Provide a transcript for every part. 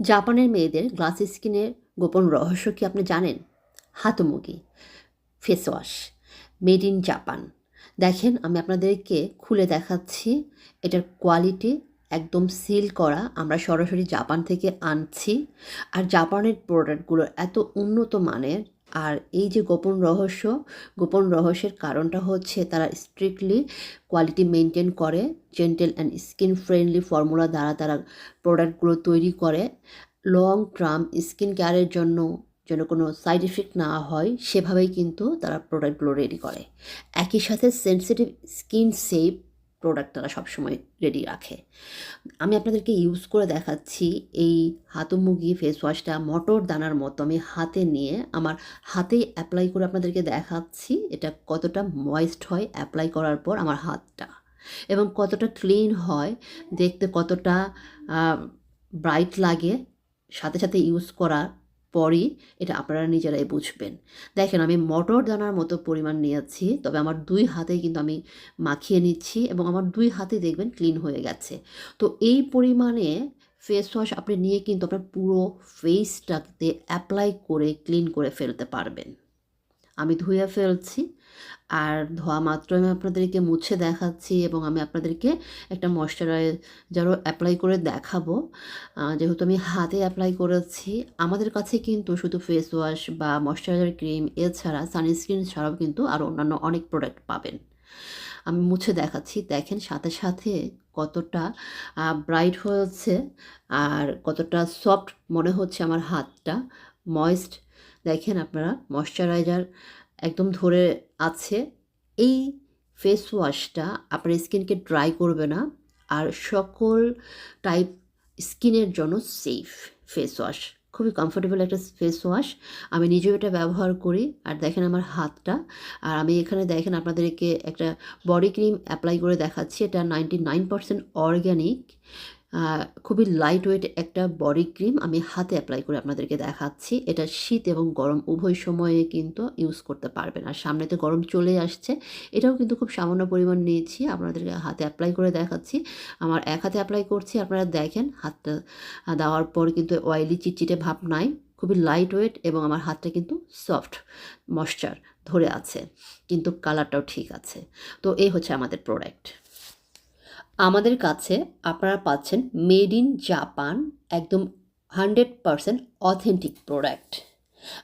জাপানের মেয়েদের গ্লাস স্কিনের গোপন রহস্য কি আপনি জানেন? Hatomugi face wash, made in Japan. দেখেন, আমি আপনাদেরকে খুলে দেখাচ্ছি, এটার কোয়ালিটি একদম সিল করা, আমরা সরাসরি জাপান থেকে আনছি। আর জাপানের প্রোডাক্টগুলো এত উন্নত মানের আর এই যে গোপন রহস্য, গোপন রহস্যের কারণটা হচ্ছে তারা স্ট্রিক্টলি কোয়ালিটি মেনটেন করে gentle and skin friendly formula দ্বারা তারা প্রোডাক্টগুলো তৈরি করে। লং টার্ম স্কিন কেয়ারের জন্য যেন কোনো সাইড এফেক্ট না হয়, সেভাবেই কিন্তু তারা প্রোডাক্টগুলো রেডি করে। একই সাথে সেন্সিটিভ স্কিন সেফ প্রোডাক্ট তারা সবসময় রেডি রাখে। আমি আপনাদেরকে ইউজ করে দেখাচ্ছি এই হাতমুগি ফেস ওয়াশটা মটর দানার মতো আমি হাতে নিয়ে আমার হাতেই অ্যাপ্লাই করে আপনাদেরকে দেখাচ্ছি। এটা কতটা ময়েস্ট হয় অ্যাপ্লাই করার পর আমার হাতটা। এবং কতটা ক্লিন হয়, দেখতে কতটা ব্রাইট লাগে, সাথে সাথে ইউজ করার পরই এটা আপনারা নিজেরাই বুঝবেন। দেখেন, আমি মটর দানার মতো পরিমাণ নিয়েছি, তবে আমার দুই হাতে কিন্তু আমি মাখিয়ে নিচ্ছি এবং আমার দুই হাতে দেখবেন ক্লিন হয়ে গেছে। তো এই পরিমাণে ফেস ওয়াশ আপনি নিয়ে কিন্তু আপনার পুরো ফেসটাতে অ্যাপ্লাই করে ক্লিন করে ফেলতে পারবেন। আমি ধুয়ে ফেলছি। আর ধোয়া মাত্র আমি আপনাদেরকে মুছে দেখাচ্ছি এবং আমি আপনাদেরকে একটা ময়শ্চারাইজারও অ্যাপ্লাই করে দেখাবো। যেহেতু আমি হাতে অ্যাপ্লাই করেছি, আমাদের কাছে কিন্তু শুধু ফেস ওয়াশ বা ময়শ্চারাইজার ক্রিম, এছাড়া সানস্ক্রিন ছাড়াও কিন্তু আরও অন্যান্য অনেক প্রোডাক্ট পাবেন। আমি মুছে দেখাচ্ছি, দেখেন সাথে সাথে কতটা ব্রাইট হয়েছে আর কতটা সফট মনে হচ্ছে আমার হাতটা। ময়েস্ট দেখেন আপনারা ময়শ্চারাইজার একদম ধরে আছে। এই ফেস ওয়াশটা আপনার স্কিনকে ড্রাই করবে না, আর সকল টাইপ স্কিনের জন্য সেফ ফেস ওয়াশ খুবই কমফোর্টেবল একটা ফেস ওয়াশ আমি নিজেও এটা ব্যবহার করি, আর দেখেন আমার হাতটা। আর আমি এখানে দেখেন আপনাদেরকে একটা বডি ক্রিম অ্যাপ্লাই করে দেখাচ্ছি। এটা নাইনটি নাইন পারসেন্ট অর্গ্যানিক খুবই লাইট ওয়েট একটা বডি ক্রিম আমি হাতে অ্যাপ্লাই করে আপনাদেরকে দেখাচ্ছি। এটা শীত এবং গরম, উভয় সময়ে কিন্তু ইউজ করতে পারবেন। আর সামনে তো গরম চলে আসছে, এটাও কিন্তু খুব সামান্য পরিমাণ নিয়েছি, আপনাদেরকে হাতে অ্যাপ্লাই করে দেখাচ্ছি। আমার এক হাতে অ্যাপ্লাই করছি, আপনারা দেখেন, হাতটা দেওয়ার পর কিন্তু অয়েলি চিটচিটে ভাব নাই, খুবই লাইট ওয়েট এবং আমার হাতটা কিন্তু সফট ময়শ্চার ধরে আছে, কিন্তু কালারটাও ঠিক আছে। তো এই হচ্ছে আমাদের প্রোডাক্ট আমাদের কাছে আপনারা পাচ্ছেন মেড ইন জাপান একদম হান্ড্রেড পারসেন্ট অথেন্টিক প্রোডাক্ট।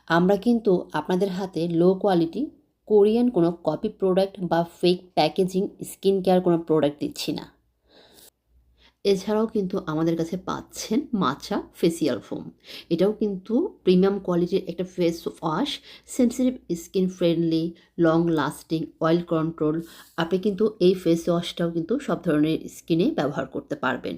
আমরা কিন্তু আপনাদের হাতে লো কোয়ালিটি কোরিয়ান কোনো কপি প্রোডাক্ট বা ফেক প্যাকেজিং স্কিন কেয়ার কোনো প্রোডাক্ট দিচ্ছি না। এছাড়াও কিন্তু আমাদের কাছে পাচ্ছেন মাচা ফেসিয়াল ফোম এটাও কিন্তু প্রিমিয়াম কোয়ালিটির একটা face wash sensitive skin friendly long lasting oil control আপনি কিন্তু এই ফেস ওয়াশটাও কিন্তু সব ধরনের স্কিনে ব্যবহার করতে পারবেন।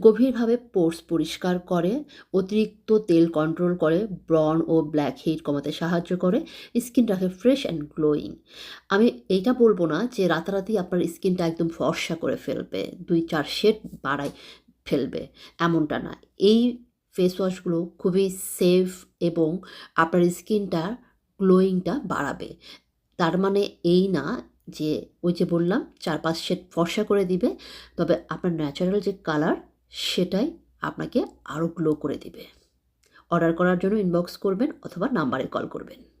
গভীরভাবে পোর্স পরিষ্কার করে, অতিরিক্ত তেল কন্ট্রোল করে ব্রন ও ব্ল্যাক হেড কমাতে সাহায্য করে স্কিন রাখে ফ্রেশ অ্যান্ড গ্লোয়িং আমি এইটা বলব না যে রাতারাতি আপনার স্কিনটা একদম ফর্সা করে ফেলবে। দুই চার শেড বাড়ায় ফেলবে, এমনটা না এই ফেস ওয়াশগুলো খুবই সেফ এবং আপনার স্কিনটা গ্লোয়িংটা বাড়াবে। তার মানে এই না যে ওই যে বললাম চার পাঁচ শেড ফর্সা করে দিবে, তবে আপনার ন্যাচারাল যে কালার সেটাই আপনাকে আরও গ্লো করে দিবে। অর্ডার করার জন্য ইনবক্স করবেন অথবা নাম্বারে কল করবেন।